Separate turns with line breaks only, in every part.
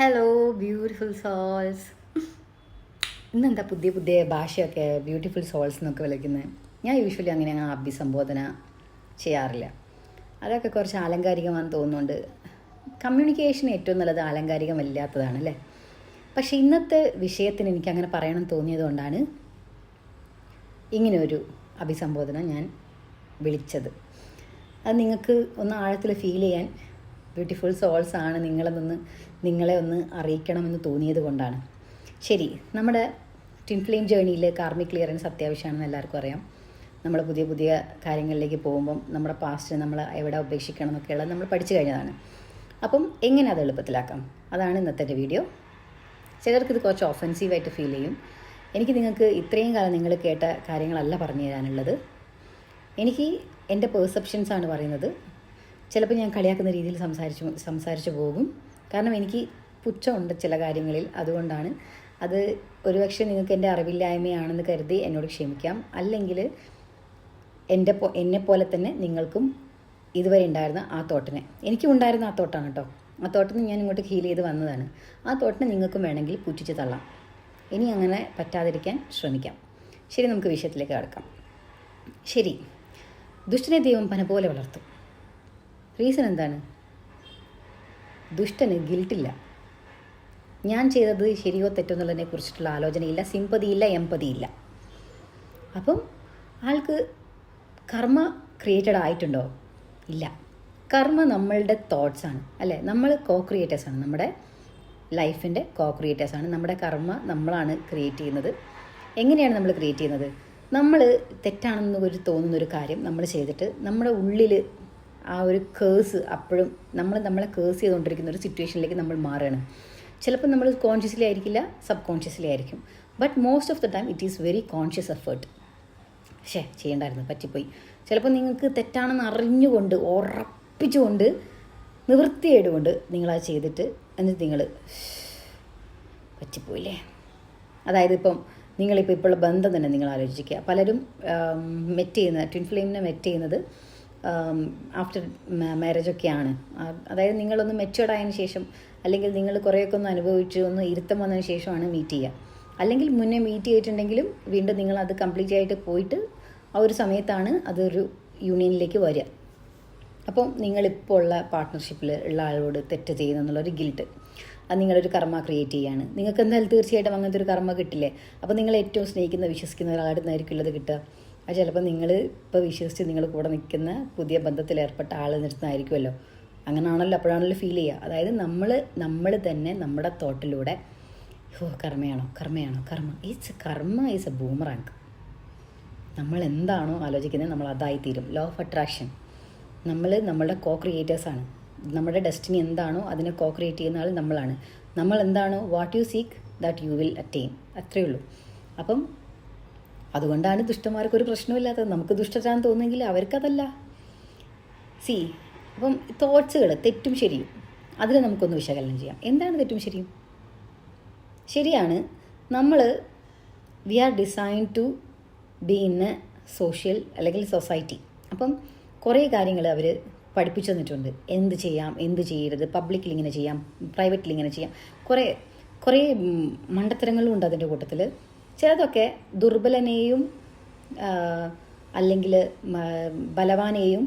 Hello beautiful souls ഇന്നെന്താ പുതിയ പുതിയ ഭാഷയൊക്കെ ബ്യൂട്ടിഫുൾ സോൾസ് എന്നൊക്കെ വിളിക്കുന്നത് ഞാൻ യൂഷ്വലി അങ്ങനെ അങ്ങ് അഭിസംബോധന ചെയ്യാറില്ല. അതൊക്കെ കുറച്ച് ആലങ്കാരികമാണെന്ന് തോന്നുന്നുണ്ട്. കമ്മ്യൂണിക്കേഷൻ ഏറ്റവും നല്ലത് ആലങ്കാരികമല്ലാത്തതാണ് അല്ലേ? പക്ഷെ ഇന്നത്തെ വിഷയത്തിന് എനിക്ക് അങ്ങനെ പറയണം തോന്നിയതുകൊണ്ടാണ് ഇങ്ങനെയൊരു അഭിസംബോധന ഞാൻ വിളിച്ചത്. അത് നിങ്ങൾക്ക് ഒന്ന് ആഴത്തിൽ ഫീൽ ചെയ്യാൻ ബ്യൂട്ടിഫുൾ സോൾസ് ആണ് നിങ്ങളെന്നൊന്ന് നിങ്ങളെ ഒന്ന് അറിയിക്കണമെന്ന് തോന്നിയത് കൊണ്ടാണ്. ശരി നമ്മുടെ ട്വിൻ ഫ്ലെയിം ജേണിയിൽ കാർമിക് ക്ലിയറൻസ് അത്യാവശ്യമാണെന്ന് എല്ലാവർക്കും അറിയാം. നമ്മൾ പുതിയ പുതിയ കാര്യങ്ങളിലേക്ക് പോകുമ്പം നമ്മുടെ പാസ്റ്റ് നമ്മൾ എവിടെ ഉപേക്ഷിക്കണം എന്നൊക്കെയുള്ളത് നമ്മൾ പഠിച്ചു കഴിഞ്ഞതാണ്. അപ്പം എങ്ങനെ അത് എളുപ്പത്തിലാക്കാം? അതാണ് ഇന്നത്തെ വീഡിയോ ചിലർക്ക് ഇത് കുറച്ച് ഒഫൻസീവായിട്ട് ഫീൽ ചെയ്യും. എനിക്ക് നിങ്ങൾക്ക് ഇത്രയും കാലം നിങ്ങൾ കേട്ട കാര്യങ്ങളല്ല പറഞ്ഞു തരാനുള്ളത്. എനിക്ക് എന്റെ പെർസെപ്ഷൻസ് ആണ് പറയുന്നത്. ചിലപ്പോൾ ഞാൻ കളിയാക്കുന്ന രീതിയിൽ സംസാരിച്ചു സംസാരിച്ചു പോകും. കാരണം എനിക്ക് പുച്ഛമുണ്ട് ചില കാര്യങ്ങളിൽ. അതുകൊണ്ടാണ് അത് ഒരുപക്ഷെ നിങ്ങൾക്ക് എന്റെ അറിവില്ലായ്മയാണെന്ന് കരുതി എന്നോട് ക്ഷമിക്കാം. അല്ലെങ്കിൽ എന്റെ പോ പോലെ തന്നെ നിങ്ങൾക്കും ഇതുവരെ ഉണ്ടായിരുന്ന ആ തോട്ടിനെ. എനിക്കും ഉണ്ടായിരുന്ന ആ തോട്ടാണ് കേട്ടോ. ആ തോട്ടിന് ഞാൻ ഇങ്ങോട്ട് ഹീൽ ചെയ്ത് വന്നതാണ്. ആ തോട്ടിനെ നിങ്ങൾക്കും വേണമെങ്കിൽ പുറ്റിച്ച് തള്ളാം. ഇനി അങ്ങനെ പറ്റാതിരിക്കാൻ ശ്രമിക്കാം. ശരി നമുക്ക് വിഷയത്തിലേക്ക് കടക്കാം. ശരി. ദുഷ്ടനെ ദൈവം പന പോലെ വളർത്തും. റീസൺ എന്താണ്? ദുഷ്ടന് ഗിൽട്ടില്ല ഞാൻ ചെയ്തത് ശരിയോ തെറ്റോ എന്നുള്ളതിനെ കുറിച്ചിട്ടുള്ള ആലോചനയില്ല സിമ്പതിയില്ല എമ്പതിയില്ല അപ്പം ആൾക്ക് കർമ്മ ക്രിയേറ്റഡ് ആയിട്ടുണ്ടോ? ഇല്ല. കർമ്മ നമ്മളുടെ തോട്ട്സ് ആണ്. അല്ലേ? നമ്മൾ കോ ക്രിയേറ്റേഴ്സ് ആണ്. നമ്മുടെ ലൈഫിന്റെ കോ ക്രിയേറ്റേഴ്സ് ആണ്. നമ്മുടെ കർമ്മ നമ്മളാണ് ക്രിയേറ്റ് ചെയ്യുന്നത്. എങ്ങനെയാണ് നമ്മൾ ക്രിയേറ്റ് ചെയ്യുന്നത്? നമ്മൾ തെറ്റാണെന്ന് ഒരു തോന്നുന്ന ഒരു കാര്യം നമ്മൾ ചെയ്തിട്ട് നമ്മുടെ ഉള്ളിൽ ആ ഒരു കേഴ്സ് അപ്പോഴും നമ്മൾ നമ്മളെ കേഴ്സ് ചെയ്തുകൊണ്ടിരിക്കുന്ന ഒരു സിറ്റുവേഷനിലേക്ക് നമ്മൾ മാറുകയാണ്. ചിലപ്പോൾ നമ്മൾ കോൺഷ്യസ്ലി ആയിരിക്കില്ല സബ് കോൺഷ്യസ്ലി ആയിരിക്കും. But most of the time it is very conscious effort പക്ഷേ ചെയ്യേണ്ടായിരുന്നു പറ്റിപ്പോയി. ചിലപ്പോൾ നിങ്ങൾക്ക് തെറ്റാണെന്ന് അറിഞ്ഞുകൊണ്ട് ഉറപ്പിച്ചുകൊണ്ട് നിവൃത്തിയായതുകൊണ്ട് നിങ്ങളത് ചെയ്തിട്ട് എന്നിട്ട് നിങ്ങൾ പറ്റിപ്പോയില്ലേ? അതായത് ഇപ്പം നിങ്ങളിപ്പോൾ ഇപ്പോഴുള്ള ബന്ധം തന്നെ നിങ്ങൾ ആലോചിക്കുക പലരും മെറ്റ് ചെയ്യുന്ന ട്വിൻ ഫ്ലെയിമിനെ മെറ്റ് ചെയ്യുന്നത് ആഫ്റ്റർ മാരേജൊക്കെയാണ് അതായത് നിങ്ങളൊന്ന് മെച്ചുവേർഡ് ആയതിനു ശേഷം അല്ലെങ്കിൽ നിങ്ങൾ കുറേയൊക്കെ ഒന്ന് അനുഭവിച്ച് ഒന്ന് ഇരുത്തം വന്നതിന് ശേഷമാണ് മീറ്റ് ചെയ്യുക. അല്ലെങ്കിൽ മുന്നേ മീറ്റ് ചെയ്തിട്ടുണ്ടെങ്കിലും വീണ്ടും നിങ്ങൾ അത് കംപ്ലീറ്റ് ആയിട്ട് പോയിട്ട് ആ ഒരു സമയത്താണ് അതൊരു യൂണിയനിലേക്ക് വരിക. അപ്പം നിങ്ങളിപ്പോൾ ഉള്ള പാർട്ട്ണർഷിപ്പിൽ ഉള്ള ആളോട് തെറ്റ് ചെയ്യുന്നു ഗിൽട്ട് അത് നിങ്ങളൊരു കർമ്മ ക്രിയേറ്റ് ചെയ്യാണ്. നിങ്ങൾക്ക് എന്തായാലും തീർച്ചയായിട്ടും അങ്ങനത്തെ ഒരു കർമ്മ കിട്ടില്ലേ? അപ്പോൾ നിങ്ങൾ ഏറ്റവും സ്നേഹിക്കുന്ന വിശ്വസിക്കുന്ന ഒരാളുടെ ഉള്ളത് കിട്ടുക. അത് ചിലപ്പോൾ നിങ്ങൾ ഇപ്പോൾ വിശ്വസിച്ച് നിങ്ങൾ കൂടെ നിൽക്കുന്ന പുതിയ ബന്ധത്തിൽ ഏർപ്പെട്ട ആൾ നിർത്തുന്നതായിരിക്കുമല്ലോ അങ്ങനെയാണല്ലോ അപ്പോഴാണല്ലോ ഫീൽ ചെയ്യുക അതായത് നമ്മൾ നമ്മൾ തന്നെ നമ്മുടെ തോട്ടിലൂടെ ഓ കർമ്മയാണോ? കർമ്മയാണോ? കർമ്മ. ഈസ് കർമ്മ ഈസ് എ ബൂമറാങ്ക് നമ്മൾ എന്താണോ ആലോചിക്കുന്നത് നമ്മൾ അതായി തീരും ലോ ഓഫ് അട്രാക്ഷൻ നമ്മൾ നമ്മളുടെ കോ ക്രിയേറ്റേഴ്സാണ് നമ്മുടെ ഡെസ്റ്റിനി എന്താണോ അതിനെ കോ ക്രിയേറ്റ് ചെയ്യുന്ന ആൾ നമ്മളാണ്. നമ്മൾ എന്താണോ what you seek that you will attain അത്രയേ ഉള്ളൂ. അപ്പം അതുകൊണ്ടാണ് ദുഷ്ടന്മാർക്ക് ഒരു പ്രശ്നമില്ലാത്തത്. നമുക്ക് ദുഷ്ടരാന്ന് തോന്നുമെങ്കിൽ അവർക്കതല്ല. സി അപ്പം തോട്ട്സുകൾ തെറ്റും ശരിയും. അതിൽ നമുക്കൊന്ന് വിശകലനം ചെയ്യാം. എന്താണ് തെറ്റും ശരിയും? ശരിയാണ് നമ്മൾ we are design to be in a social അല്ലെങ്കിൽ സൊസൈറ്റി അപ്പം കുറേ കാര്യങ്ങൾ അവർ പഠിപ്പിച്ചു തന്നിട്ടുണ്ട്. എന്ത് ചെയ്യാം എന്ത് ചെയ്യരുത് പബ്ലിക്കിൽ ഇങ്ങനെ ചെയ്യാം പ്രൈവറ്റിൽ ഇങ്ങനെ ചെയ്യാം. കുറേ കുറേ മണ്ടത്തരങ്ങളും ഉണ്ട് അതിന്റെ കൂട്ടത്തിൽ ചിലതൊക്കെ ദുർബലനെയും അല്ലെങ്കിൽ ബലവാനെയും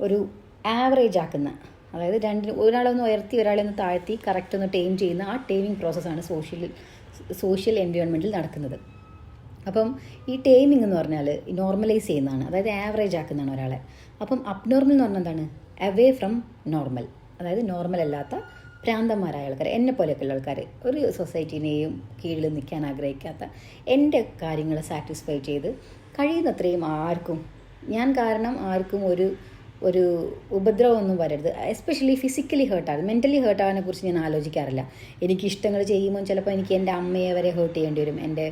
ഒരു ആവറേജ് ആക്കുന്ന അതായത് രണ്ട് ഒരാളൊന്ന് ഉയർത്തി ഒരാളെ ഒന്ന് താഴ്ത്തി കറക്റ്റ് ഒന്ന് ടെയിം ചെയ്യുന്ന ആ ടെയിമിങ് പ്രോസസ്സാണ് സോഷ്യൽ സോഷ്യൽ എൻവയോൺമെന്റിൽ നടക്കുന്നത്. അപ്പം ഈ ടേമിംഗ് എന്ന് പറഞ്ഞാൽ നോർമലൈസ് ചെയ്യുന്നതാണ് അതായത് ആവറേജ് ആക്കുന്നതാണ് ഒരാളെ. അപ്പം അബ്നോർമൽ എന്ന് പറഞ്ഞാൽ എന്താണ്? അവേ ഫ്രം നോർമൽ അതായത് നോർമൽ അല്ലാത്ത ഭ്രാന്തന്മാരായ ആൾക്കാർ എന്നെ പോലെയൊക്കെയുള്ള ആൾക്കാർ ഒരു സൊസൈറ്റീനെയും കീഴിൽ നിൽക്കാൻ ആഗ്രഹിക്കാത്ത എന്റെ കാര്യങ്ങൾ സാറ്റിസ്ഫൈ ചെയ്ത് കഴിയുന്നത്രയും ആർക്കും ഞാൻ കാരണം ആർക്കും ഒരു ഒരു ഉപദ്രവമൊന്നും വരരുത്. എസ്പെഷ്യലി ഫിസിക്കലി ഹേർട്ടാകും മെന്റലി ഹേർട്ടാകാനെ കുറിച്ച് ഞാൻ ആലോചിക്കാറില്ല. എനിക്ക് ഇഷ്ടങ്ങൾ ചെയ്യുമ്പോൾ ചിലപ്പോൾ എനിക്ക് എന്റെ അമ്മയെ വരെ ഹേർട്ട് ചെയ്യേണ്ടി വരും എന്റെ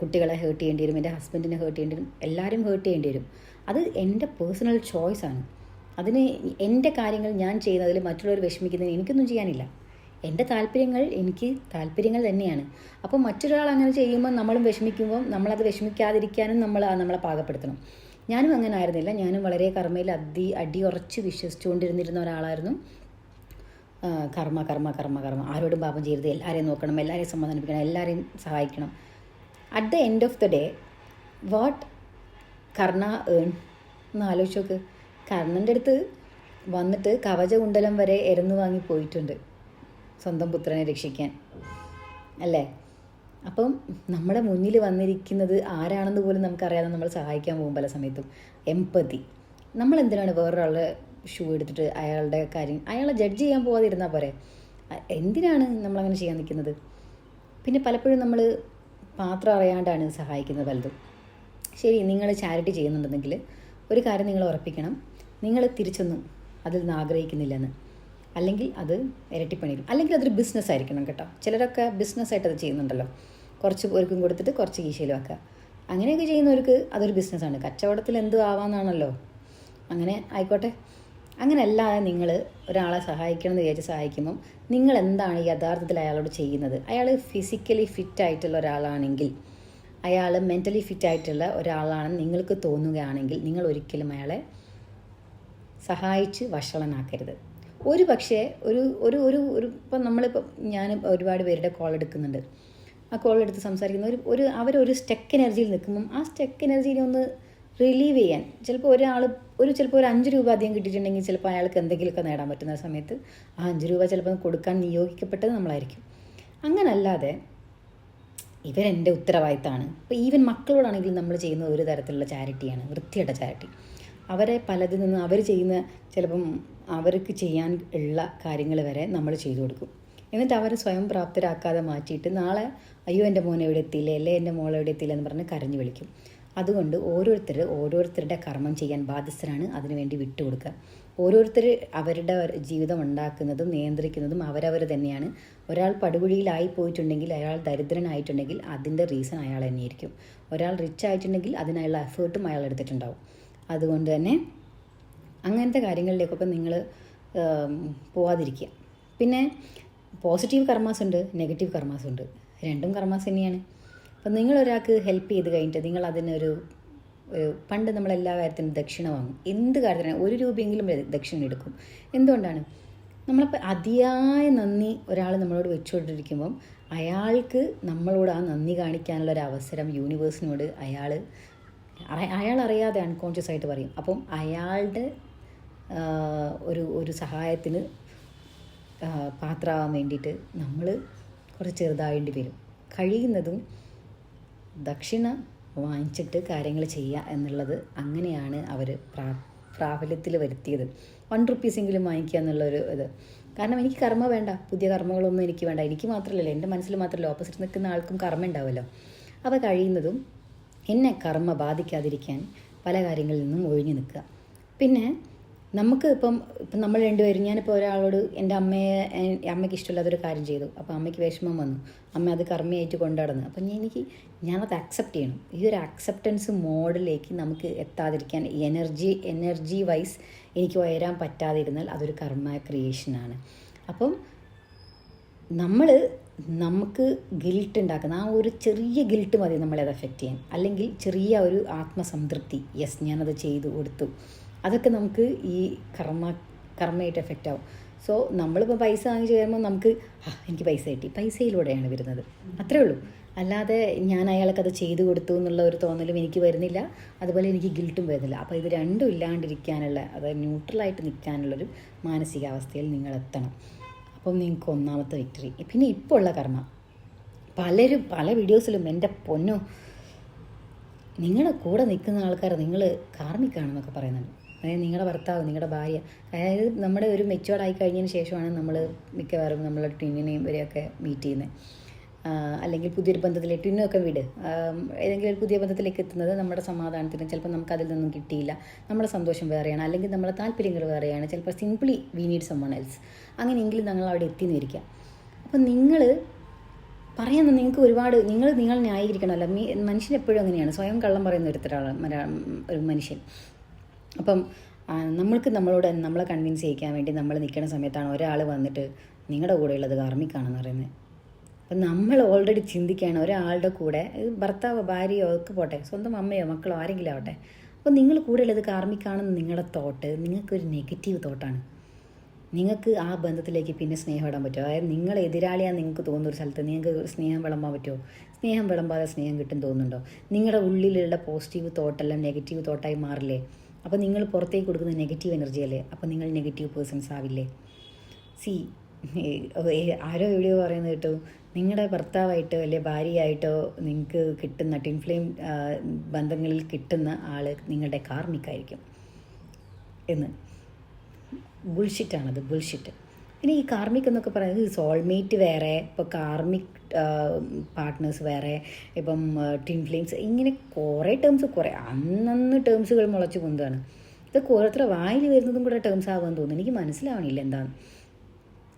കുട്ടികളെ ഹേർട്ട് ചെയ്യേണ്ടി വരും എന്റെ ഹസ്ബൻഡിനെ ഹേർട്ട് ചെയ്യേണ്ടി വരും എല്ലാവരും ഹേർട്ട് ചെയ്യേണ്ടി വരും. അത് എന്റെ പേഴ്സണൽ ചോയ്സാണ് അതിന് എന്റെ കാര്യങ്ങൾ ഞാൻ ചെയ്യുന്നതിൽ മറ്റുള്ളവർ വിഷമിക്കുന്നതിന് എനിക്കൊന്നും ചെയ്യാനില്ല. എന്റെ താല്പര്യങ്ങൾ എനിക്ക് താല്പര്യങ്ങൾ തന്നെയാണ്. അപ്പോൾ മറ്റൊരാൾ അങ്ങനെ ചെയ്യുമ്പോൾ നമ്മളും വിഷമിക്കുമ്പോൾ നമ്മളത് വിഷമിക്കാതിരിക്കാനും നമ്മൾ നമ്മളെ പാകപ്പെടുത്തണം. ഞാനും അങ്ങനെ ആയിരുന്നില്ല. ഞാനും വളരെ കർമ്മയിൽ അതി ഉറച്ച് വിശ്വസിച്ചുകൊണ്ടിരുന്നിരുന്ന ഒരാളായിരുന്നു. കർമ്മ കർമ്മ കർമ്മ കർമ്മ. ആരോടും പാപം ചെയ്യരുത്. എല്ലാവരെയും നോക്കണം. എല്ലാവരെയും സമാധാനിപ്പിക്കണം. എല്ലാവരെയും സഹായിക്കണം. At the end of the day what Karna earn എന്ന് കർണന്റെ അടുത്ത് വന്നിട്ട് കവചകുണ്ടലം വരെ എരന്നു വാങ്ങി പോയിട്ടുണ്ട് സ്വന്തം പുത്രനെ രക്ഷിക്കാൻ. അല്ലേ? അപ്പം നമ്മുടെ മുന്നിൽ വന്നിരിക്കുന്നത് ആരാണെന്ന് പോലും നമുക്കറിയാതെ നമ്മൾ സഹായിക്കാൻ പോകും പല സമയത്തും. എമ്പതി നമ്മൾ എന്തിനാണ് വേറൊരാളുടെ ഷൂ എടുത്തിട്ട് അയാളുടെ കാര്യം അയാളെ ജഡ്ജ് ചെയ്യാൻ പോകാതിരുന്നാൽ പോരെ? അ- എന്തിനാണ് നമ്മളങ്ങനെ ചെയ്യാൻ നിൽക്കുന്നത്? പിന്നെ പലപ്പോഴും നമ്മൾ പാത്രം അറിയാണ്ടാണ് സഹായിക്കുന്നത് പലതും. ശരി നിങ്ങൾ ചാരിറ്റി ചെയ്യുന്നുണ്ടെങ്കിൽ ഒരു കാര്യം നിങ്ങൾ ഉറപ്പിക്കണം. നിങ്ങൾ തിരിച്ചൊന്നും അതിൽ നിന്ന് ആഗ്രഹിക്കുന്നില്ലെന്ന്. അല്ലെങ്കിൽ അത് ഇരട്ടിപ്പണിയും അല്ലെങ്കിൽ അതൊരു ബിസിനസ് ആയിരിക്കണം കേട്ടോ. ചിലരൊക്കെ ബിസിനസ്സായിട്ട് അത് ചെയ്യുന്നുണ്ടല്ലോ. കുറച്ച് പേർക്കും കൊടുത്തിട്ട് കുറച്ച് കീശയിലും ആക്കുക. അങ്ങനെയൊക്കെ ചെയ്യുന്നവർക്ക് അതൊരു ബിസിനസ്സാണ് കച്ചവടത്തിൽ എന്തും ആവാന്നാണല്ലോ. അങ്ങനെ ആയിക്കോട്ടെ. അങ്ങനെ അല്ലാതെ നിങ്ങൾ ഒരാളെ സഹായിക്കണം എന്ന് വിചാരിച്ച് സഹായിക്കുമ്പം നിങ്ങൾ എന്താണ് യഥാർത്ഥത്തിൽ അയാളോട് ചെയ്യുന്നത്? അയാൾ ഫിസിക്കലി ഫിറ്റ് ആയിട്ടുള്ള ഒരാളാണെങ്കിൽ അയാൾ മെന്റലി ഫിറ്റ് ആയിട്ടുള്ള ഒരാളാണെന്ന് നിങ്ങൾക്ക് തോന്നുകയാണെങ്കിൽ നിങ്ങൾ ഒരിക്കലും അയാളെ സഹായിച്ച് വഷളനാക്കരുത്. ഒരു പക്ഷേ ഒരു ഒരു ഒരു ഒരു ഇപ്പം നമ്മളിപ്പം ഞാൻ ഒരുപാട് പേരുടെ കോൾ എടുക്കുന്നുണ്ട്. ആ കോൾ എടുത്ത് സംസാരിക്കുന്ന ഒരു ഒരു അവരൊരു സ്റ്റെക്ക് എനർജിയിൽ നിൽക്കുമ്പം ആ സ്റ്റെക്ക് എനർജിനെ ഒന്ന് റിലീവ് ചെയ്യാൻ. ചിലപ്പോൾ ഒരാൾ ഒരു ചിലപ്പോൾ ഒരു അഞ്ച് രൂപ അധികം കിട്ടിയിട്ടുണ്ടെങ്കിൽ ചിലപ്പോൾ അയാൾക്ക് എന്തെങ്കിലുമൊക്കെ നേടാൻ പറ്റുന്ന സമയത്ത് ആ അഞ്ച് രൂപ ചിലപ്പോൾ കൊടുക്കാൻ നിയോഗിക്കപ്പെട്ടത് നമ്മളായിരിക്കും. അങ്ങനല്ലാതെ ഇവരെന്റെ ഉത്തരവാദിത്തമാണ് ഇപ്പോൾ ഈവൻ മക്കളോടാണെങ്കിലും നമ്മൾ ചെയ്യുന്ന ഒരു തരത്തിലുള്ള ചാരിറ്റിയാണ് വൃത്തിയുടെ ചാരിറ്റി. അവരെ പലതിൽ നിന്ന് അവർ ചെയ്യുന്ന ചിലപ്പം അവർക്ക് ചെയ്യാൻ ഉള്ള കാര്യങ്ങൾ വരെ നമ്മൾ ചെയ്തു കൊടുക്കും. എന്നിട്ട് അവരെ സ്വയം പ്രാപ്തരാക്കാതെ മാറ്റിയിട്ട് നാളെ അയ്യോ എന്റെ മോനെ എവിടെ എത്തിയില്ല? അല്ലേ എന്റെ മോൾ എവിടെ എത്തിയില്ല എന്ന് പറഞ്ഞ് കരഞ്ഞു വിളിക്കും. അതുകൊണ്ട് ഓരോരുത്തർ ഓരോരുത്തരുടെ കർമ്മം ചെയ്യാൻ ബാധ്യസ്ഥരാണ്. അതിനുവേണ്ടി വിട്ടുകൊടുക്കുക ഓരോരുത്തർ അവരുടെ ജീവിതം ഉണ്ടാക്കുന്നതും നിയന്ത്രിക്കുന്നതും അവരവർ തന്നെയാണ്. ഒരാൾ പടുകുഴിയിലായി പോയിട്ടുണ്ടെങ്കിൽ അയാൾ ദരിദ്രനായിട്ടുണ്ടെങ്കിൽ അതിന്റെ റീസൺ അയാൾ തന്നെയായിരിക്കും. ഒരാൾ റിച്ച് ആയിട്ടുണ്ടെങ്കിൽ അതിനായുള്ള എഫേർട്ടും അയാൾ എടുത്തിട്ടുണ്ടാവും. അതുകൊണ്ട് തന്നെ അങ്ങനത്തെ കാര്യങ്ങളിലേക്കൊക്കെ നിങ്ങൾ പോവാതിരിക്കുക. പിന്നെ പോസിറ്റീവ് കർമാസ് ഉണ്ട് നെഗറ്റീവ് കർമാസ് ഉണ്ട്. രണ്ടും കർമാസ് തന്നെയാണ്. അപ്പം നിങ്ങൾ ഒരാൾക്ക് ഹെൽപ്പ് ചെയ്ത് കഴിഞ്ഞിട്ട് നിങ്ങൾ അതിനൊരു പണ്ട് നമ്മൾ എല്ലാ കാര്യത്തിനും ദക്ഷിണ വാങ്ങും. എന്ത് കാര്യത്തിനും ഒരു രൂപയെങ്കിലും ദക്ഷിണ എടുക്കും. എന്തുകൊണ്ടാണ്? നമ്മളിപ്പോൾ അതിയായ നന്ദി ഒരാൾ നമ്മളോട് വെച്ചുകൊണ്ടിരിക്കുമ്പം അയാൾക്ക് നമ്മളോട് ആ നന്ദി കാണിക്കാനുള്ള ഒരു അവസരം യൂണിവേഴ്സിനോട് അയാൾ അയാൾ അറിയാതെ അൺകോൺഷ്യസ് ആയിട്ട് പറയും. അപ്പം അയാളുടെ ഒരു ഒരു സഹായത്തിന് പാത്രമാവാൻ വേണ്ടിയിട്ട് നമ്മൾ കുറച്ച് ചെറുതാവേണ്ടി വരും. കഴിയുന്നതും ദക്ഷിണ വാങ്ങിച്ചിട്ട് കാര്യങ്ങൾ ചെയ്യുക എന്നുള്ളത് അങ്ങനെയാണ് അവർ പ്രാ പ്രാബല്യത്തിൽ വരുത്തിയത്. വൺ റുപ്പീസെങ്കിലും വാങ്ങിക്കുക എന്നുള്ളൊരു ഇത്. കാരണം എനിക്ക് കർമ്മ വേണ്ട. പുതിയ കർമ്മങ്ങളൊന്നും എനിക്ക് വേണ്ട. എനിക്ക് മാത്രമല്ലല്ലോ എന്റെ മനസ്സിൽ മാത്രമല്ല ഓപ്പോസിറ്റ് നിൽക്കുന്ന ആൾക്കും കർമ്മ ഉണ്ടാവുമല്ലോ അപ്പോൾ കഴിയുന്നതും എന്നെ കർമ്മ ബാധിക്കാതിരിക്കാൻ പല കാര്യങ്ങളിൽ നിന്നും ഒഴിഞ്ഞു നിൽക്കുക. പിന്നെ നമുക്ക് ഇപ്പം ഇപ്പം നമ്മൾ രണ്ടുപേരും ഞാനിപ്പോൾ ഒരാളോട് എന്റെ അമ്മയെ അമ്മയ്ക്ക് ഇഷ്ടമില്ലാത്തൊരു കാര്യം ചെയ്തു. അപ്പോൾ അമ്മയ്ക്ക് വിഷമം വന്നു. അമ്മ അത് കർമ്മയായിട്ട് കൊണ്ടാടുന്നു. അപ്പം എനിക്ക് ഞാനത് അക്സെപ്റ്റ് ചെയ്യണം. ഈ ഒരു അക്സെപ്റ്റൻസ് മോഡിലേക്ക് നമുക്ക് എത്താതിരിക്കാൻ എനർജി എനർജി വൈസ് എനിക്ക് ഉയരാൻ പറ്റാതിരുന്നാൽ അതൊരു കർമ്മ ക്രിയേഷനാണ് അപ്പം നമ്മൾ നമുക്ക് ഗിൽട്ട് ഉണ്ടാക്കുന്ന ആ ഒരു ചെറിയ ഗിൽട്ട് മതി നമ്മളെ അത് എഫക്റ്റ് ചെയ്യാൻ. അല്ലെങ്കിൽ ചെറിയ ഒരു ആത്മസംതൃപ്തി യെസ് ഞാനത് ചെയ്തു കൊടുത്തു. അതൊക്കെ നമുക്ക് ഈ കർമ്മ കർമ്മയായിട്ട് എഫക്റ്റ് ആവും. സോ നമ്മളിപ്പോൾ പൈസ വാങ്ങി ചേരുമ്പോൾ നമുക്ക് ആ എനിക്ക് പൈസ കിട്ടി. പൈസയിലൂടെയാണ് വരുന്നത്. അത്രേ ഉള്ളൂ. അല്ലാതെ ഞാൻ അയാൾക്ക് അത് ചെയ്തു കൊടുത്തു എന്നുള്ള ഒരു തോന്നലും എനിക്ക് വരുന്നില്ല. അതുപോലെ എനിക്ക് ഗിൽട്ടും വരുന്നില്ല. അപ്പോൾ ഇത് രണ്ടും ഇല്ലാണ്ടിരിക്കാനുള്ള അതായത് ന്യൂട്രലായിട്ട് നിൽക്കാനുള്ളൊരു മാനസികാവസ്ഥയിൽ നിങ്ങൾ എത്തണം. അപ്പം നിങ്ങൾക്ക് ഒന്നാമത്തെ വിക്ടറി പിന്നെ ഇപ്പോൾ ഉള്ള കർമ്മ. പലരും പല വീഡിയോസിലും എന്റെ പൊന്നു നിങ്ങളുടെ കൂടെ നിൽക്കുന്ന ആൾക്കാർ നിങ്ങൾ കാർമിക്കാണെന്നൊക്കെ പറയുന്നുണ്ട്. അതായത് നിങ്ങളുടെ ഭർത്താവ് നിങ്ങളുടെ ഭാര്യ അതായത് നമ്മുടെ ഒരു മെച്ചുവേർഡ് ആയി കഴിഞ്ഞതിന് ശേഷമാണ് നമ്മൾ മിക്കവാറും നമ്മളെ ട്വിന്നിനെയും ഇവരെയൊക്കെ മീറ്റ് ചെയ്യുന്നത് അല്ലെങ്കിൽ പുതിയൊരു ബന്ധത്തിലേക്ക് ഇന്നൊക്കെ വിട്. ഏതെങ്കിലും ഒരു പുതിയ ബന്ധത്തിലേക്ക് എത്തുന്നത് നമ്മുടെ സമാധാനത്തിന് ചിലപ്പോൾ നമുക്ക് അതിൽ നിന്നും കിട്ടിയില്ല. നമ്മുടെ സന്തോഷം വേറെയാണ്. അല്ലെങ്കിൽ നമ്മുടെ താല്പര്യങ്ങൾ വേറെയാണ്. ചിലപ്പോൾ simply we need someone else അങ്ങനെയെങ്കിലും ഞങ്ങൾ അവിടെ എത്തി നിന്നിരിക്കാം അപ്പം നിങ്ങൾ പറയുന്ന നിങ്ങൾക്ക് ഒരുപാട് നിങ്ങൾ നിങ്ങൾ ന്യായീകരിക്കണമല്ല. മീ മനുഷ്യൻ എപ്പോഴും അങ്ങനെയാണ്. സ്വയം കള്ളം പറയുന്ന ഒരുത്തരാണ് മരാ- ഒരു മനുഷ്യൻ. അപ്പം നമ്മൾക്ക് നമ്മളോട് നമ്മളെ കൺവിൻസ് ചെയ്യിക്കാൻ വേണ്ടി നമ്മൾ നിൽക്കുന്ന സമയത്താണ് ഒരാൾ വന്നിട്ട് നിങ്ങളുടെ കൂടെയുള്ളത് കാർമിക്കാണെന്ന് പറയുന്നത്. അപ്പം നമ്മൾ ഓൾറെഡി ചിന്തിക്കുകയാണ് ഒരാളുടെ കൂടെ ഭർത്താവോ ഭാര്യയോ ഒക്കെ പോട്ടെ സ്വന്തം അമ്മയോ മക്കളോ ആരെങ്കിലും ആവട്ടെ. അപ്പോൾ നിങ്ങൾ കൂടെയുള്ളത് കാർമ്മിക്കാണെന്ന് നിങ്ങളുടെ തോട്ട് നിങ്ങൾക്കൊരു നെഗറ്റീവ് തോട്ടാണ് നിങ്ങൾക്ക് ആ ബന്ധത്തിലേക്ക് പിന്നെ സ്നേഹം ഇടാൻ പറ്റുമോ? അതായത് നിങ്ങൾ എതിരാളിയാണെന്ന് നിങ്ങൾക്ക് തോന്നുന്ന ഒരു സ്ഥലത്ത് നിങ്ങൾക്ക് സ്നേഹം വിളമ്പാൻ പറ്റുമോ? സ്നേഹം വിളമ്പാതെ സ്നേഹം കിട്ടും തോന്നുന്നുണ്ടോ? നിങ്ങളുടെ ഉള്ളിലുള്ള പോസിറ്റീവ് തോട്ടെല്ലാം നെഗറ്റീവ് തോട്ടായി മാറില്ലേ? അപ്പോൾ നിങ്ങൾ പുറത്തേക്ക് കൊടുക്കുന്ന നെഗറ്റീവ് എനർജി അല്ലേ? അപ്പോൾ നിങ്ങൾ നെഗറ്റീവ് പേഴ്സൺസ് ആവില്ലേ? സി ആരോ എവിടെയോ പറയുന്നത് കേട്ടു. നിങ്ങളുടെ ഭർത്താവായിട്ടോ അല്ലെ ഭാര്യയായിട്ടോ നിങ്ങൾക്ക് കിട്ടുന്ന ടിൻഫ്ലെയിം ബന്ധങ്ങളിൽ കിട്ടുന്ന ആൾ നിങ്ങളുടെ കാർമിക്കായിരിക്കും. എന്ന്. ബുൾഷിറ്റാണത് ബുൾഷിറ്റ്. പിന്നെ ഈ കാർമിക് എന്നൊക്കെ പറയുന്നത് സോൾമേറ്റ് വേറെ ഇപ്പോൾ കാർമിക് പാർട്ട്നേഴ്സ് വേറെ ഇപ്പം ടിൻ ഫ്ലെയിംസ് ഇങ്ങനെ കുറേ ടേംസ് കുറേ അന്നന്ന് ടേംസുകൾ മുളച്ച് പൊന്താണ് ഇതൊക്കെ ഓരോരുത്തരുടെ വായിൽ വരുന്നതും കൂടെ ടേംസ് ആകുമെന്ന് തോന്നുന്നു. എനിക്ക് മനസ്സിലാവണില്ല എന്താണ്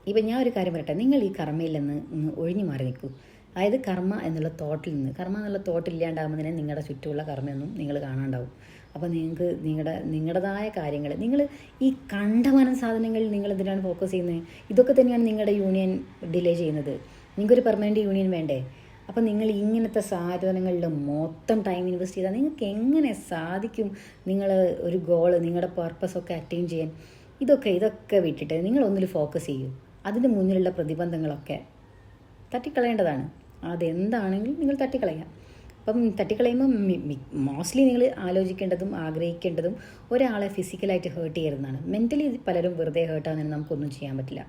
ഇപ്പം ഞാൻ ഒരു കാര്യം പറയട്ടെ. നിങ്ങൾ ഈ കർമ്മയിൽ നിന്ന് ഒഴിഞ്ഞു മാറി നിൽക്കൂ. അതായത് കർമ്മ എന്നുള്ള തോട്ടിൽ നിന്ന് കർമ്മ എന്നുള്ള തന്നെ നിങ്ങളുടെ ചുറ്റുമുള്ള കർമ്മയൊന്നും നിങ്ങൾ കാണാണ്ടാവും. അപ്പോൾ നിങ്ങൾക്ക് നിങ്ങളുടെ നിങ്ങളുടേതായ കാര്യങ്ങൾ നിങ്ങൾ ഈ കണ്ടമാനം സാധനങ്ങളിൽ നിങ്ങൾ എന്തിനാണ് ഫോക്കസ് ചെയ്യുന്നത്? ഇതൊക്കെ തന്നെയാണ് നിങ്ങളുടെ യൂണിയൻ ഡിലേ ചെയ്യുന്നത്. നിങ്ങൾക്കൊരു പെർമനന്റ് യൂണിയൻ വേണ്ടേ? അപ്പോൾ നിങ്ങൾ ഇങ്ങനത്തെ സാധനങ്ങളിൽ മൊത്തം ടൈം ഇൻവെസ്റ്റ് ചെയ്താൽ നിങ്ങൾക്ക് എങ്ങനെ സാധിക്കും നിങ്ങൾ ഒരു ഗോൾ നിങ്ങളുടെ പർപ്പസ് ഒക്കെ അറ്റൈൻ ചെയ്യാൻ? ഇതൊക്കെ ഇതൊക്കെ വിട്ടിട്ട് നിങ്ങൾ ഒന്നിൽ ഫോക്കസ് ചെയ്യൂ. അതിന് മുന്നിലുള്ള പ്രതിബന്ധങ്ങളൊക്കെ തട്ടിക്കളയേണ്ടതാണ്. അതെന്താണെങ്കിലും നിങ്ങൾ തട്ടിക്കളയാം അപ്പം തട്ടിക്കളയുമ്പോൾ മോസ്റ്റ്ലി നിങ്ങൾ ആലോചിക്കേണ്ടതും ആഗ്രഹിക്കേണ്ടതും ഒരാളെ ഫിസിക്കലായിട്ട് ഹേർട്ട് ചെയ്യരുതെന്നാണ്. മെന്റലി പലരും വെറുതെ ഹേർട്ടാണെന്ന് നമുക്കൊന്നും ചെയ്യാൻ പറ്റില്ല.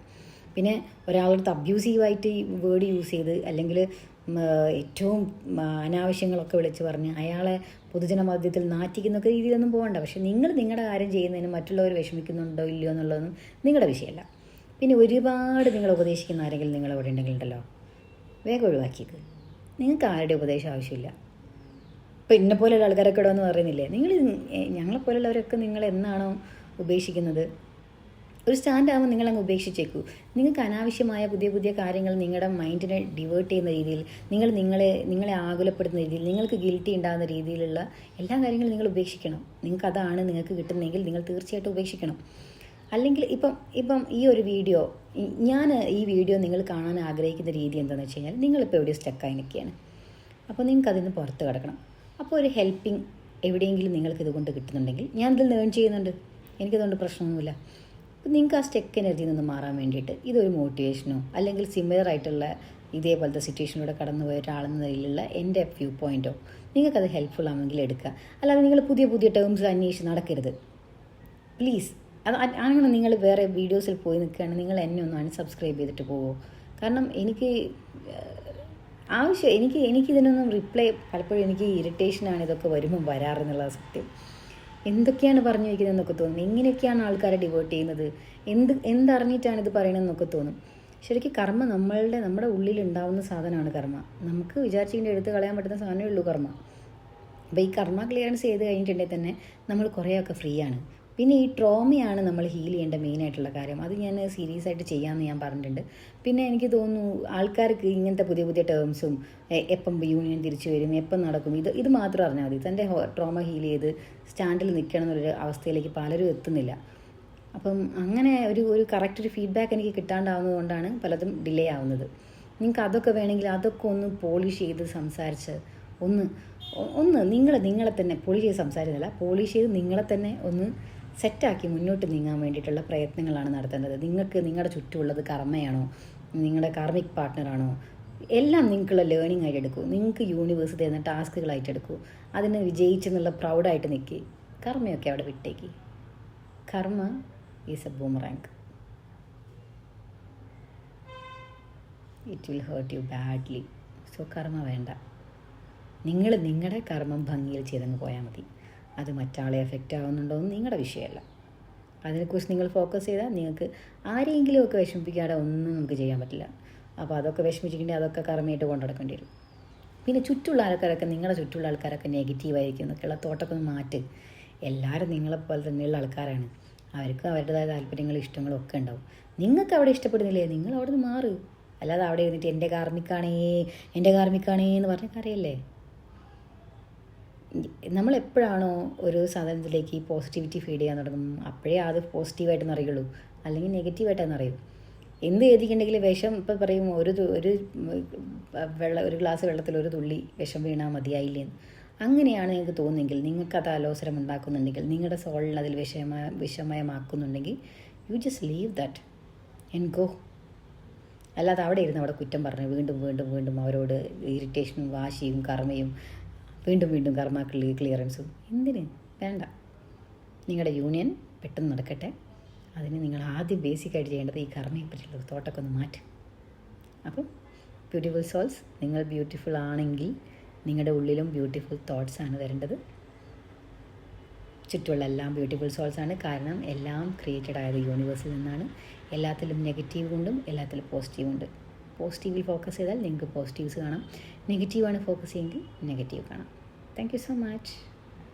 പിന്നെ ഒരാളടുത്ത് അബ്യൂസീവായിട്ട് ഈ വേർഡ് യൂസ് ചെയ്ത് അല്ലെങ്കിൽ ഏറ്റവും അനാവശ്യങ്ങളൊക്കെ വിളിച്ച് പറഞ്ഞ് അയാളെ പൊതുജന മധ്യത്തിൽ നാറ്റിക്കുന്നൊക്കെ രീതിയിലൊന്നും പോകണ്ട പക്ഷെ നിങ്ങൾ നിങ്ങളുടെ കാര്യം ചെയ്യുന്നതിന് മറ്റുള്ളവർ വിഷമിക്കുന്നുണ്ടോ ഇല്ലയോ എന്നുള്ളതൊന്നും നിങ്ങളുടെ വിഷയമല്ല. പിന്നെ ഒരുപാട് നിങ്ങൾ ഉപദേശിക്കുന്ന ആരെങ്കിലും നിങ്ങൾ അവിടെ ഉണ്ടെങ്കിൽ ഉണ്ടല്ലോ വേഗം ഒഴിവാക്കിയത് നിങ്ങൾക്ക് ആരുടെ ഉപദേശം ആവശ്യമില്ല. ഇപ്പം ഇന്നെ പോലെയുള്ള ആൾക്കാരൊക്കെ ഇവിടെ എന്ന് പറയുന്നില്ലേ? നിങ്ങൾ ഞങ്ങളെപ്പോലുള്ളവരൊക്കെ നിങ്ങൾ എന്നാണോ ഉപേക്ഷിക്കുന്നത്? ഒരു സ്റ്റാൻഡ് ആകുമ്പോൾ നിങ്ങൾ അങ്ങ് ഉപേക്ഷിച്ചേക്കൂ. നിങ്ങൾക്ക് അനാവശ്യമായ പുതിയ പുതിയ കാര്യങ്ങൾ നിങ്ങളുടെ മൈൻഡിനെ ഡിവേർട്ട് ചെയ്യുന്ന രീതിയിൽ നിങ്ങൾ നിങ്ങളെ നിങ്ങളെ ആകുലപ്പെടുന്ന രീതിയിൽ നിങ്ങൾക്ക് ഗിൽറ്റി ഉണ്ടാകുന്ന രീതിയിലുള്ള എല്ലാ കാര്യങ്ങളും നിങ്ങൾ ഉപേക്ഷിക്കണം. നിങ്ങൾക്ക് അതാണ് നിങ്ങൾക്ക് കിട്ടുന്നതെങ്കിൽ നിങ്ങൾ തീർച്ചയായിട്ടും ഉപേക്ഷിക്കണം. അല്ലെങ്കിൽ ഇപ്പം ഇപ്പം ഈ ഒരു വീഡിയോ ഞാൻ ഈ വീഡിയോ നിങ്ങൾ കാണാൻ ആഗ്രഹിക്കുന്ന രീതി എന്താണെന്ന് വെച്ച് കഴിഞ്ഞാൽ നിങ്ങളിപ്പോൾ എവിടെയോ സ്റ്റക്കായി നിൽക്കുകയാണ്. അപ്പോൾ നിങ്ങൾക്ക് അതിൽ നിന്ന് പുറത്ത് കിടക്കണം. അപ്പോൾ ഒരു ഹെൽപ്പിംഗ് എവിടെയെങ്കിലും നിങ്ങൾക്ക് ഇതുകൊണ്ട് കിട്ടുന്നുണ്ടെങ്കിൽ ഞാൻ ഇതിൽ നേൺ ചെയ്യുന്നുണ്ട്. എനിക്കതുകൊണ്ട് പ്രശ്നമൊന്നുമില്ല. അപ്പം നിങ്ങൾക്ക് ആ സ്റ്റെക്ക് എനർജിയിൽ നിന്ന് മാറാൻ വേണ്ടിയിട്ട് ഇതൊരു മോട്ടിവേഷനോ അല്ലെങ്കിൽ സിമിലർ ആയിട്ടുള്ള ഇതേപോലത്തെ സിറ്റുവേഷനിലൂടെ കടന്നു പോയ ഒരാളെന്ന നിലയിലുള്ള എന്റെ വ്യൂ പോയിന്റോ നിങ്ങൾക്കത് ഹെൽപ്ഫുൾ ആണെങ്കിൽ എടുക്കുക. അല്ലാതെ നിങ്ങൾ പുതിയ പുതിയ ടേംസ് അന്വേഷിച്ച് നടക്കരുത്. പ്ലീസ് അത് ആണെങ്കിൽ നിങ്ങൾ വേറെ വീഡിയോസിൽ പോയി നിൽക്കുകയാണ്. നിങ്ങൾ എന്നെ ഒന്ന് അൺസബ്സ്ക്രൈബ് ചെയ്തിട്ട് പോവോ. കാരണം എനിക്ക് ആവശ്യം എനിക്ക് എനിക്കിതിനൊന്നും റിപ്ലൈ പലപ്പോഴും എനിക്ക് ഇറിറ്റേഷനാണ് ഇതൊക്കെ വരുമ്പോൾ വരാറെന്നുള്ളത് സത്യം. എന്തൊക്കെയാണ് പറഞ്ഞു വയ്ക്കുന്നതെന്നൊക്കെ തോന്നും. എങ്ങനെയൊക്കെയാണ് ആൾക്കാരെ ഡിവോട്ട് ചെയ്യുന്നത്. എന്ത് എന്തറിഞ്ഞിട്ടാണ് ഇത് പറയണമെന്നൊക്കെ തോന്നും. ശരിക്കും കർമ്മ നമ്മളുടെ നമ്മുടെ ഉള്ളിൽ ഉണ്ടാവുന്ന സാധനമാണ് കർമ്മ. നമുക്ക് വിചാരിച്ചിങ്ങനെ എടുത്ത് കളയാൻ പറ്റുന്ന സാധനമേ ഉള്ളൂ കർമ്മ. അപ്പോൾ ഈ കർമ്മ ക്ലിയറൻസ് ചെയ്ത് കഴിഞ്ഞിട്ടുണ്ടെങ്കിൽ തന്നെ നമ്മൾ കുറേയൊക്കെ ഫ്രീ ആണ്. പിന്നെ ഈ ട്രോമയാണ് നമ്മൾ ഹീൽ ചെയ്യേണ്ട മെയിനായിട്ടുള്ള കാര്യം. അത് ഞാൻ സീരിയസ് ആയിട്ട് ചെയ്യാമെന്ന് ഞാൻ പറഞ്ഞിട്ടുണ്ട്. പിന്നെ എനിക്ക് തോന്നുന്നു ആൾക്കാർക്ക് ഇങ്ങനത്തെ പുതിയ പുതിയ ടേംസും എപ്പം യൂണിയൻ തിരിച്ചു വരും എപ്പം നടക്കും ഇത് ഇത് മാത്രം അറിഞ്ഞാൽ മതി. തന്റെ ട്രോമ ഹീൽ ചെയ്ത് സ്റ്റാൻഡിൽ നിൽക്കണം എന്നൊരു അവസ്ഥയിലേക്ക് പലരും എത്തുന്നില്ല. അപ്പം അങ്ങനെ ഒരു ഒരു കറക്റ്റ് ഒരു ഫീഡ്ബാക്ക് എനിക്ക് കിട്ടാണ്ടാവുന്നത് കൊണ്ടാണ് പലതും ഡിലേ ആവുന്നത്. നിങ്ങൾക്ക് അതൊക്കെ വേണമെങ്കിൽ അതൊക്കെ ഒന്ന് പോളിഷ് ചെയ്ത് സംസാരിച്ച് ഒന്ന് ഒന്ന് നിങ്ങൾ നിങ്ങളെ തന്നെ പോളിഷ് ചെയ്ത് സംസാരിക്കുന്നില്ല പോളിഷ് ചെയ്ത് നിങ്ങളെ തന്നെ ഒന്ന് സെറ്റാക്കി മുന്നോട്ട് നീങ്ങാൻ വേണ്ടിയിട്ടുള്ള പ്രയത്നങ്ങളാണ് നടത്തേണ്ടത്. നിങ്ങൾക്ക് നിങ്ങളുടെ ചുറ്റുമുള്ളത് കർമ്മയാണോ? നിങ്ങളുടെ കാർമിക് പാർട്ട്ണറാണോ എല്ലാം നിങ്ങൾക്കുള്ള ലേണിംഗ് ആയിട്ട് എടുക്കൂ. നിങ്ങൾക്ക് യൂണിവേഴ്സ് തരുന്ന ടാസ്കുകളായിട്ട് എടുക്കൂ. അതിന് വിജയിച്ചെന്നുള്ള പ്രൗഡായിട്ട് നിൽക്കി കർമ്മയൊക്കെ അവിടെ വിട്ടേക്ക്. Karma is a boomerang it will hurt you badly so കർമ്മ വേണ്ട. നിങ്ങൾ നിങ്ങളുടെ കർമ്മം ഭംഗിയിൽ ചെയ്തങ്ങ് പോയാൽ മതി. അത് മറ്റാളെ എഫക്റ്റ് ആവുന്നുണ്ടോ എന്ന് നിങ്ങളുടെ വിഷയമല്ല. അതിനെക്കുറിച്ച് നിങ്ങൾ ഫോക്കസ് ചെയ്താൽ നിങ്ങൾക്ക് ആരെയെങ്കിലും ഒക്കെ വിഷമിപ്പിക്കാതെ ഒന്നും നമുക്ക് ചെയ്യാൻ പറ്റില്ല. അപ്പോൾ അതൊക്കെ വിഷമിച്ചിട്ടുണ്ടെങ്കിൽ അതൊക്കെ കർമ്മയായിട്ട് കൊണ്ടുനടക്കേണ്ടി വരും. പിന്നെ ചുറ്റുള്ള ആൾക്കാരൊക്കെ നിങ്ങളുടെ ചുറ്റുള്ള ആൾക്കാരൊക്കെ നെഗറ്റീവായിരിക്കും എന്നൊക്കെയുള്ള തോട്ടൊക്കെ ഒന്ന് മാറ്റ്. എല്ലാവരും നിങ്ങളെപ്പോലെ തന്നെയുള്ള ആൾക്കാരാണ്. അവർക്ക് അവരുടേതായ താല്പര്യങ്ങളും ഇഷ്ടങ്ങളും ഒക്കെ ഉണ്ടാവും. നിങ്ങൾക്ക് അവിടെ ഇഷ്ടപ്പെടുന്നില്ലേ? നിങ്ങൾ അവിടെ നിന്ന് മാറ്. അല്ലാതെ അവിടെ ഇരുന്നിട്ട് എന്റെ കാർമിക്കാണേ എന്റെ കാർമിക്കാണേ എന്ന് പറഞ്ഞ കാര്യമല്ലേ നമ്മൾ എപ്പോഴാണോ ഒരു സാധനത്തിലേക്ക് പോസിറ്റിവിറ്റി ഫീഡ് ചെയ്യാൻ തുടങ്ങും അപ്പോഴേ അത് പോസിറ്റീവായിട്ടെന്ന് അറിയുള്ളൂ അല്ലെങ്കിൽ നെഗറ്റീവായിട്ടെന്ന് അറിയും എന്ത് എഴുതിയിട്ടുണ്ടെങ്കിൽ വിഷം ഇപ്പം പറയും ഒരു ഒരു വെള്ള ഒരു ഗ്ലാസ് വെള്ളത്തിൽ ഒരു തുള്ളി വിഷം വീണാൽ മതിയായില്ലേന്ന്. അങ്ങനെയാണ് നിങ്ങൾക്ക് തോന്നുന്നെങ്കിൽ നിങ്ങൾക്ക് അത് അലോസരം ഉണ്ടാക്കുന്നുണ്ടെങ്കിൽ നിങ്ങളുടെ സോളിൽ അതിൽ വിഷമയ വിഷമയമാക്കുന്നുണ്ടെങ്കിൽ you just leave that and go അല്ലാതെ അവിടെ ഇരുന്ന് അവിടെ കുറ്റം പറഞ്ഞ് വീണ്ടും വീണ്ടും വീണ്ടും അവരോട് ഇറിറ്റേഷനും വാശിയും കർമ്മയും വീണ്ടും വീണ്ടും കർമ്മ ക്ലിയറൻസും എന്തിന്? വേണ്ട. നിങ്ങളുടെ യൂണിയൻ പെട്ടെന്ന് നടക്കട്ടെ. അതിന് നിങ്ങൾ ആദ്യം ബേസിക്കായിട്ട് ചെയ്യേണ്ടത് ഈ കർമ്മയെ പറ്റിയുള്ള തോട്ടൊക്കെ ഒന്ന് മാറ്റും. അപ്പം ബ്യൂട്ടിഫുൾ സോൾസ് നിങ്ങൾ ബ്യൂട്ടിഫുൾ ആണെങ്കിൽ നിങ്ങളുടെ ഉള്ളിലും ബ്യൂട്ടിഫുൾ തോട്ട്സ് ആണ് വരേണ്ടത്. ചുറ്റുമുള്ള എല്ലാം ബ്യൂട്ടിഫുൾ സോൾസ് ആണ്. കാരണം എല്ലാം ക്രിയേറ്റഡ് ആയത് യൂണിവേഴ്സിൽ നിന്നാണ്. എല്ലാത്തിലും നെഗറ്റീവ് ഉണ്ടും എല്ലാത്തിലും പോസിറ്റീവ് ഉണ്ട് പോസിറ്റീവിൽ ഫോക്കസ് ചെയ്താൽ നിങ്ങൾക്ക് പോസിറ്റീവ്സ് കാണാം. നെഗറ്റീവാണ് ഫോക്കസ് ചെയ്യുമെങ്കിൽ നെഗറ്റീവ് കാണാം. Thank you so much